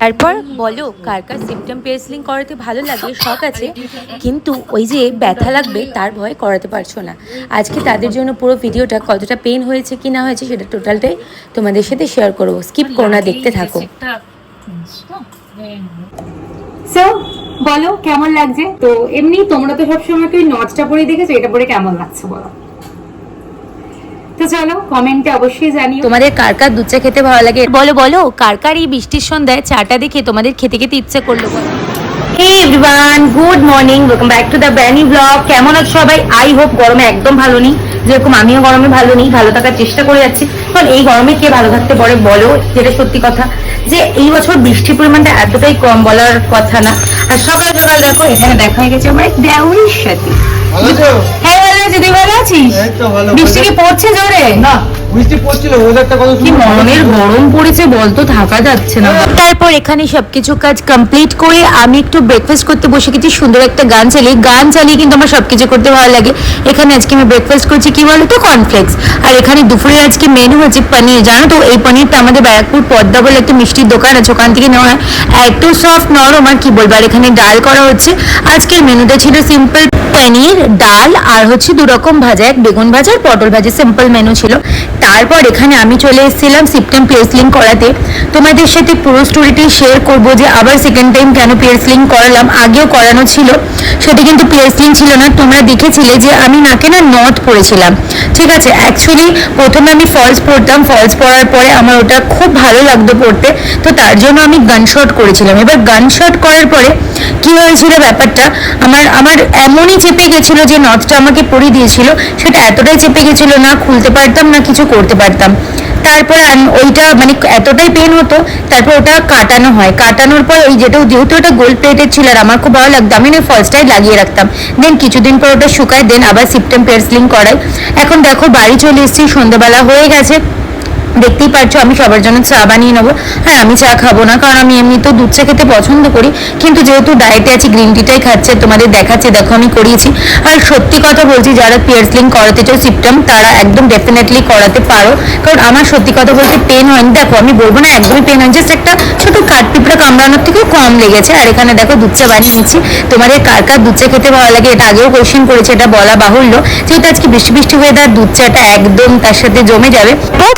তারপর বলো, কার কার সিমটম পেসলিং করাতে ভালো লাগে শখ আছে, কিন্তু ওই যে ব্যথা লাগবে, তার ভয় করাতে পারছ না। আজকে তাদের জন্য পুরো ভিডিওটা কতটা পেন হয়েছে, কি না হয়েছে, সেটা টোটালটাই তোমাদের সাথে শেয়ার করব। স্কিপ করো না, দেখতে থাকো। বলো, কেমন লাগছে? তো এমনি তোমরা তো সবসময় তুই নচটা পরে দেখেছ, এটা পরে কেমন লাগছে, বলো? তো চলো কমেন্টে অবশ্যই জানিও। তোমাদের কার কার দুধ চা খেতে ভালো লাগে? বলো বলো কার কার এই বৃষ্টির সন্ধ্যায় চাটা দেখে তোমাদের খেতে খেতে ইচ্ছে করল বলো। Hey everyone good morning welcome back to the Bunny blog কেমন আছো সবাই? আই হোপ গরমে একদম ভালো নেই। যেরকম আমিও গরমে ভালো নেই ভালো থাকার চেষ্টা করে যাচ্ছি। কারণ এই গরমে কে ভালো থাকতে পারে বলো যেটা সত্যি কথা। যে এই বছর বৃষ্টির পরিমাণটা এতটাই কম বলার কথা না। আর সকাল সকাল দেখো এখানে দেখা হয়ে গেছে আমার সাথে। হ্যাঁ ভালো আছি তুই ভালো আছিস? এই বৃষ্টি কি পড়ছে জোরে? না বৃষ্টি পড়ছিল ওয়েদারটা কত কি মরণের গরম পড়েছে বলতো থাকা যাচ্ছে না। তারপর এখানে সবকিছু কাজ কমপ্লিট করে আমি একটু ব্রেকফাস্ট করতে বসে গেছি সুন্দর একটা গান চালিয়ে। গান চালিয়ে কিন্তু আমার সবকিছু করতে ভালো লাগে। এখানে আজকে আমি ব্রেকফাস্ট করছি কি বলতো কর্নফ্লেক্স আর এখানে দুপুরে আজকে মেনু হচ্ছে পনির। জানো তো এই পনিরটা আমাদের ব্যারাকপুর পদ্মা বলে একটা মিষ্টির দোকান আছে ওখান থেকে নেওয়া হয়। এত সফট নরম আর কি বলব আর এখানে ডাল করা হচ্ছে। আজকের মেনুটা ছিল সিম্পল পনির, ডাল আর হচ্ছে দু রকম ভাজা, এক বেগুন ভাজা আর পটল ভাজা। সিম্পল মেনু ছিল। তারপর এখানে আমি চলে এসেছিলাম সিপ্টেম পিয়ার্সলিং করাতে। তোমাদের সাথে পুরো স্টোরিটি শেয়ার করব যে আবার সেকেন্ড টাইম কেন পিয়ার্সলিং করালাম। আগেও করানো ছিল। সেটা কিন্তু পিয়ার্সলিং ছিল না। তোমরা দেখেছিলে যে আমি নাকে না নট পরেছিলাম ঠিক আছে? অ্যাকচুয়ালি প্রথমে আমি ফলস পরতাম ফলস পরার পরে আমার ওটা খুব ভালো লাগতো পড়তে। তো তার জন্য আমি গান শট করেছিলাম। এবার গান শট করার পরে কি হয়েছিল ব্যাপারটা? আমার আমার এমনই চেপে গেছিল যে নথটা আমাকে পরিয়ে দিয়েছিল, সেটা এতটাই চেপে গেছিল, না খুলতে পারতাম, না কিছু করতে পারতাম। তারপর ওইটা মানে এতটাই পেন হতো, তারপর ওটা কাটানো হয়। কাটানোর পর ওই যেটা, যেহেতু ওটা গোল্ড প্লেটেড ছিল আর আমার খুব ভালো লাগতো, আমি না ফার্স্টটাই লাগিয়ে রাখতাম। দেন কিছুদিন পর ওটা শুকায় দেন আবার সিপ্টেম পেয়ারসলিং করাই। এখন দেখো বাড়ি চলে এসেছি, সন্ধ্যাবেলা হয়ে গেছে। দেখতেই পাচ্ছ আমি সবার জন্য চা বানিয়ে নেব। হ্যাঁ আমি চা খাব না, কারণ আমি এমনি তো দুধ চা খেতে পছন্দ করি। কিন্তু যেহেতু ডায়েটে আছি গ্রিন টিটাই খাচ্ছে, তোমাদের দেখাচ্ছে, দেখো আমি করিয়েছি। আর সত্যি কথা বলছি, যারা পিয়ার্সলিং করাতে চাও সিপ্টম তারা একদম ডেফিনেটলি করাতে পারো। কারণ আমার সত্যি কথা বলতে পেন হয়নি। দেখো, আমি বলব না, একদমই পেন হয় জাস্ট একটা ছোট কাঠ পিঁপড়া কামড়ানোর থেকেও কম লেগেছে। আর এখানে দেখো, দুধ চা বানিয়ে নিচ্ছি। তোমাদের কার কার দুধ চা খেতে ভালো লাগে, এটা আগেও কোয়েশ্চেন করেছে, এটা বলা বাহুল্য। যেহেতু আজকে বৃষ্টি বৃষ্টি হয়ে ওয়েদার দুধ চাটা একদম তার সাথে জমে যাবে।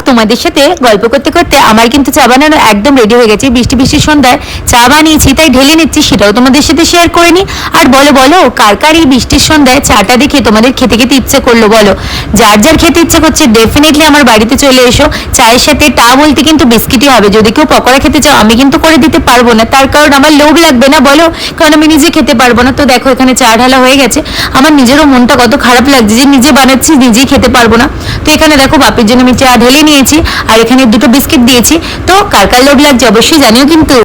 তোমাদের সাথে গল্প করতে করতে আমার কিন্তু চা বানানো একদম রেডি হয়ে গেছে। বৃষ্টি বৃষ্টির সন্ধ্যায় চা বানিয়েছি, তাই ঢেলে নিচ্ছি, সেটাও তোমাদের সাথে শেয়ার করে নি। আর বলো বলো, কার কার এই বৃষ্টির সন্ধ্যায় চাটা দেখে তোমাদের খেতে খেতে ইচ্ছে করল, বলো? যার যার খেতে ইচ্ছে করছে ডেফিনেটলি আমার বাড়িতে চলে এসো। চায়ের সাথে টা বলতে কিন্তু বিস্কিটই হবে। যদি কেউ পকোড়া খেতে চাও, আমি কিন্তু করে দিতে পারব না। তার কারণ আমার লোভ লাগবে না, বলো? কারণ আমি নিজে খেতে পারব না। তো দেখো, এখানে চা ঢালা হয়ে গেছে। আমার নিজেরও মনটা কত খারাপ লাগছে যে নিজে বানাচ্ছি, নিজেই খেতে পারব না। তো এখানে দেখো, বাপের জন্য আমি চা ঢেলে নিয়েছি। আর এখানে দুটো বিস্কিট দিয়েছি। তো কার কার লোভ লাগছে অবশ্যই জানিও কিন্তু।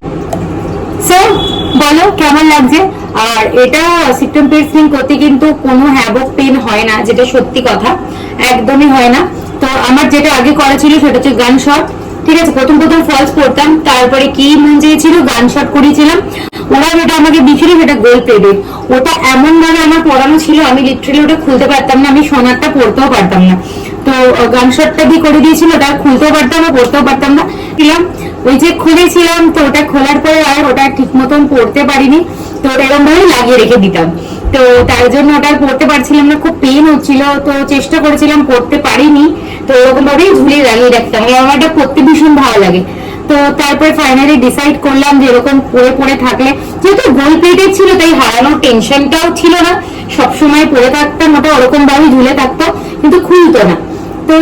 বলো, কেমন লাগছে? আর এটা সিপ্টেম পিয়ার্সলিং করতে কিন্তু কোনো হ্যাবক পেন হয় না, যেটা সত্যি কথা। একদমই হয় না। তো আমার যেটা আগে করা ছিল সেটা হচ্ছে গান শট ঠিক আছে, প্রথম প্রথম ফলস পড়তাম, তারপরে কি মন চেয়েছিল? গান শট করিয়েছিলাম ওরা যেটা আমাকে দিয়েছিল সেটা গোল প্লেটেড ওটা এমন ভাবে আমার পড়ানো ছিল, আমি লিটারেলি ওটা খুলতে পারতাম না, আমি সোনারটা পড়তেও পারতাম না। তো গান শটটা দিয়ে করে দিয়েছিল, ওটা খুলতেও পারতাম না, পড়তেও পারতাম না। ছিলাম ওই যে খুলেছিলাম, তো ওটা খোলার পরে আর ওটা ঠিক মতন পড়তে পারিনি, তো ওটা এরকম ভাবে লাগিয়ে রেখে দিতাম। তো তার জন্য ওটা পড়তে পারছিলাম না, খুব পেন হচ্ছিল, তো চেষ্টা করেছিলাম পড়তে পারিনি, তো ওরকম ভাবেই ঝুলিয়ে লাগিয়ে রাখতাম। আর আমার এটা পড়তে ভীষণ ভালো লাগে। তো তারপর ফাইনালি ডিসাইড করলাম যে এরকম পড়ে পড়ে থাকলে, যেহেতু গোল প্লেটের ছিল, তাই হারানোর টেনশনটাও ছিল না। সবসময় পড়ে থাকতাম, ওটা ওরকম ভাবে ঝুলে থাকতো, কিন্তু খুলতো না।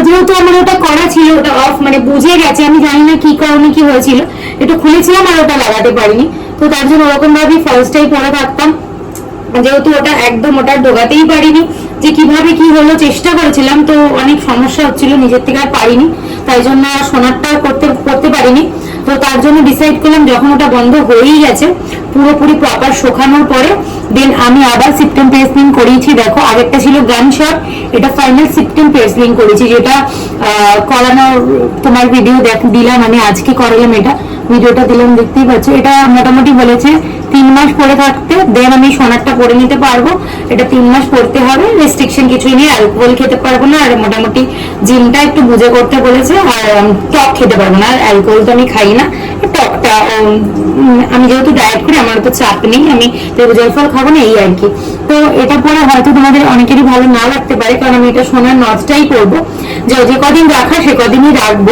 যেহেতু আমার ওটা করা ছিল, ওটা অফ মানে বুঝে গেছে, আমি জানি না কি কারণে কি হয়েছিল, একটু খুলেছিলাম আর ওটা লাগাতে পারিনি। তো তার জন্য ওরকম ভাবে ফার্স্টটাই পরে থাকতাম। যেহেতু ওটা একদম ওটা ঢোকাতেই পারিনি, যে কীভাবে কি হলো চেষ্টা করেছিলাম, তো অনেক সমস্যা হচ্ছিল, নিজের থেকে আর পারিনি। তাই জন্য সোনারটা করতে করতে পারিনি। তো তার জন্য ডিসাইড করলাম, যখন ওটা বন্ধ হয়েই গেছে পুরোপুরি প্রপার শোকানোর পরে দেন আমি আবার সিপ্টেম পেসলিং করিয়েছি দেখো, আরেকটা ছিল গান শট এটা ফাইনাল সিপ্টেম পেসলিং করেছি, যেটা করানোর তোমার ভিডিও দেখ, দিলাম আমি আজকে করালাম এটা। ভিডিওটা দিলাম, দেখতেই পাচ্ছ। এটা মোটামুটি বলেছে তিন মাস পরে থাকতে দেন আমি সোনারটা পরে নিতে পারব। এটা তিন মাস পড়তে হবে রেস্ট্রিকশন কিছুই নেই অ্যালকোহল খেতে পারব না, আর মোটামুটি জিমটা একটু বুঝে করতে বলেছে, আর টক খেতে পারব না, আর অ্যালকোহল তো আমি খাই না। আমি যেহেতু ডায়েট করি, আমার তো চাপ নেই, আমি জল ফল খাব না, এই আর কি তো এটা পরে হয়তো তোমাদের অনেকেরই ভালো না লাগতে পারে, কারণ আমি এটা সোনার নচটাই করব যে যে কদিন রাখা, সে কদিনই রাখব।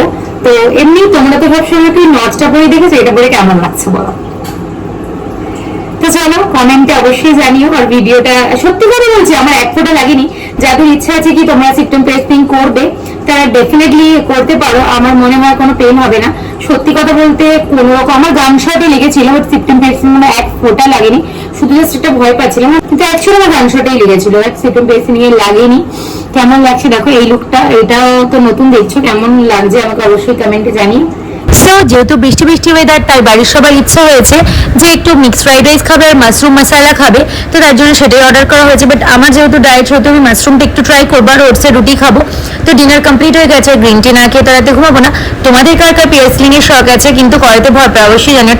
তো এমনি তোমরা তো সবসময় তুই নচটা পরে দেখেছ, এটা পরে কেমন লাগছে বলো? তো চলো কমেন্টে অবশ্যই জানিও, আর ভিডিওটা সত্যি করে বলছি, আমার এক ফোঁটা লাগেনি। যাদের ইচ্ছা আছে কি তোমরা সিস্টেম করবে, তারা ডেফিনেটলি করতে পারো, আমার মনে হয় কোনো পেন হবে না। সত্যি কথা বলতে কোনো রকম আমার গান শর্টে লেগেছিল বাট সিস্টেম টেস্টিং মানে এক ফোটা লাগেনি। শুধু জাস্ট একটা ভয় পাচ্ছিলাম, কিন্তু অ্যাকচুয়ালি আমার গান শর্টেই লেগেছিল সিস্টেম টেস্টিং এ লাগেনি। কেমন লাগছে দেখো এই লুকটা এটাও তো নতুন দেখছ, কেমন লাগছে আমাকে অবশ্যই কমেন্টে জানিও। সো যেহেতু বৃষ্টি বৃষ্টি ওয়েদার তাই বাড়ির সবার ইচ্ছা হয়েছে যে একটু মিক্সড ফ্রাইড রাইস খাবে আর মাশরুম মশালা খাবে, তো তার জন্য সেটাই অর্ডার করা হয়েছে। বাট আমার যেহেতু ডায়েট হতো আমি মাশরুমটা একটু ট্রাই করব আর ওটসের রুটি খাব। তো ডিনার কমপ্লিট হয়ে গেছে গ্রিন টি না খেয়ে তারাতে ঘুমাবো না। তোমাদের কার কার পিয়াসলিং এর শখ আছে? কিন্তু করাতে ভয় পায় অবশ্যই জানো